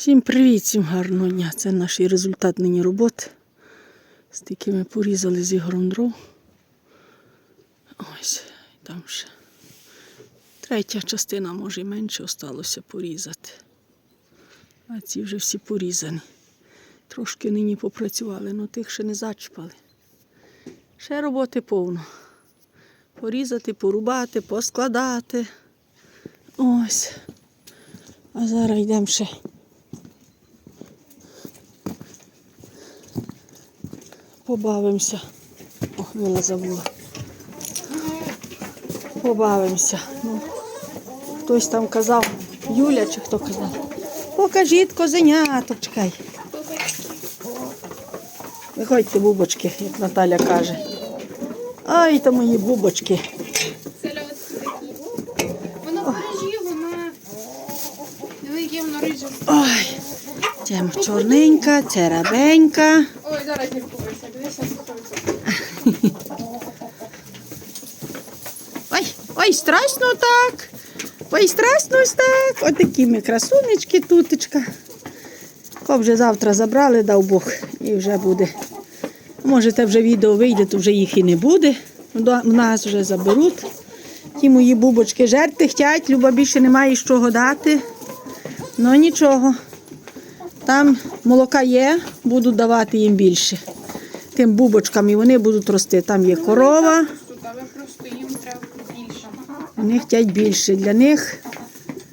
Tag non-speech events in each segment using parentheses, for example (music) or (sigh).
Всім привіт, всім гарного дня. Це наш результат нині роботи. Стільки ми порізали з Ігорем дров. Ось, там ще. Третя частина, може, і менше осталося порізати. А ці вже всі порізані. Трошки нині попрацювали, але тих ще не зачіпали. Ще роботи повно. Порізати, порубати, поскладати. Ось. А зараз йдемо ще. Побавимося. О, Віла забула. Побавимося. Ну, хтось там казав, Юля чи хто казав. Покажіть козеняток, чекай. Виходьте, бубочки, як Наталя каже. Ай, то мої бубочки. Воно мережі, вона. Диви, яке воно. Ой, ця чорненька, ця рабенька. Ой, зараз не. (laughs) Ой, ой, страшно так. Ой, страшно ось так. Ось такі ми красунечки тутечка. Ко вже завтра забрали, дав Бог, і вже буде. Може, те вже відео вийде, то вже їх і не буде. В нас вже заберуть. Ті мої бубочки жерти хтять, Люба більше немає з чого дати. Ну нічого. Там молока є, буду давати їм більше. Тим бубочкам і вони будуть рости. Там є корова. Вони хочуть більше. Для них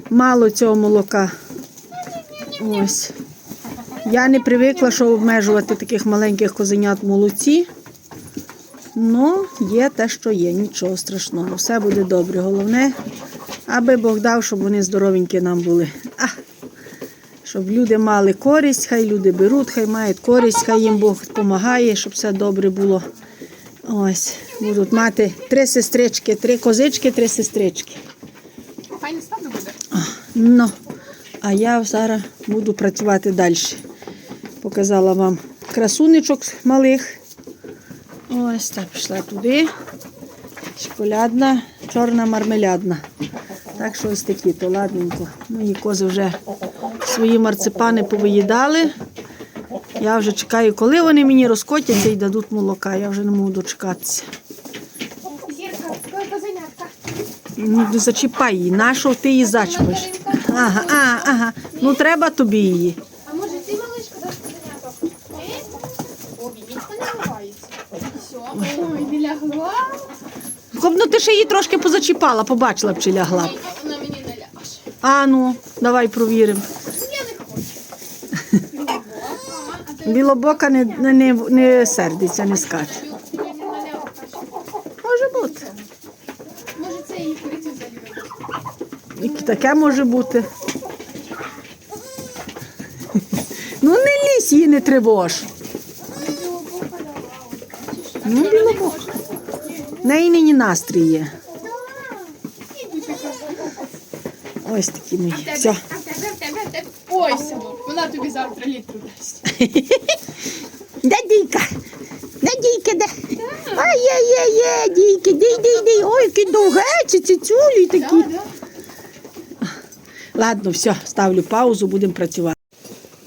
мало цього молока. Ось. Я не привикла, що обмежувати таких маленьких козенят молоці. Ну, є те, що є, нічого страшного. Все буде добре. Головне, аби Бог дав, щоб вони здоровенькі нам були. А, щоб люди мали користь, хай люди беруть, хай мають користь, хай їм Бог допомагає, щоб все добре було. Ось, будуть мати три сестрички, три козички, три сестрички. Файне стадо буде. Ну, а я зараз буду працювати далі. Показала вам красунечок малих. Ось так пішла туди. Шоколадна, чорна мармелядна. Так що ось такі, то ладненько. Мої кози вже свої марципани повиїдали. Я вже чекаю, коли вони мені розкотяться і дадуть молока. Я вже не можу дочекатися. Ну, зачіпай її. Нащо ти її зачіпаєш? Ага, ага, ага. Ну треба тобі її. А може ти малишка даш. Все. Ой, не ну ти ще її трошки позачіпала, побачила б чи лягла. б. А ну, давай провіримо. Я не хочу. Ага, а ти Білобока не, не, не, сердиться, не скаче. Може бути. Може це її курицю залюбить. І таке може бути. Ну не лізь її не тривож. Ну, білобока. Неї нині настрій є. Ось такі мої. Все. Синок, вона тобі завтра літру дасть. (laughs) Де дійка? Де дійки, де? Ай, є, є, є, дійки, дій, дій, дій. Ой, які довгечі, ці цюлі такі. Ладно, все, ставлю паузу, будемо працювати.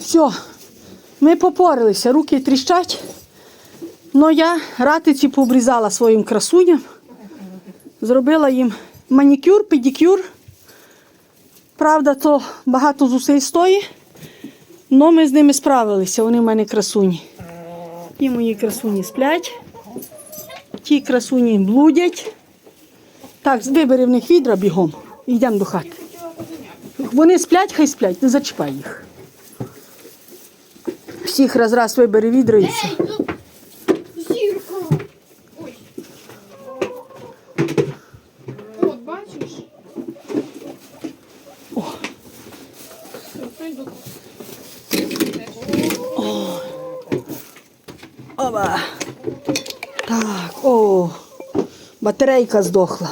Все, ми попорилися, руки тріщать. Ну я ратиці пообрізала своїм красуням. Зробила їм манікюр, педикюр. Правда, то багато зусиль стоїть. але ми з ними справилися, вони в мене красуні. Ті мої красуні сплять, ті красуні блудять. Так, вибери в них відра бігом йдемо до хати. Вони сплять, хай сплять, не зачіпай їх. Всіх раз раз вибери відра і все. Ей, ну, зірка. Ой. От, бачиш? О. Все, прийду. Оба. Так, о, батарейка здохла.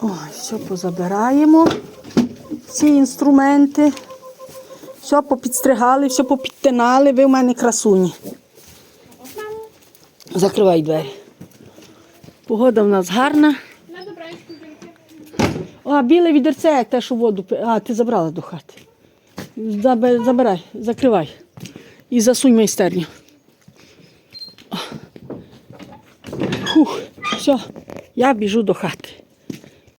Ой, все позабираємо. Ці інструменти. Все попідстригали, все попідтинали. Ви в мене красуні. Закривай двері. Погода в нас гарна. А, біле відерце, те, що воду. А, ти забрала до хати. Забирай, закривай. І засунь майстерню. Все, я біжу до хати.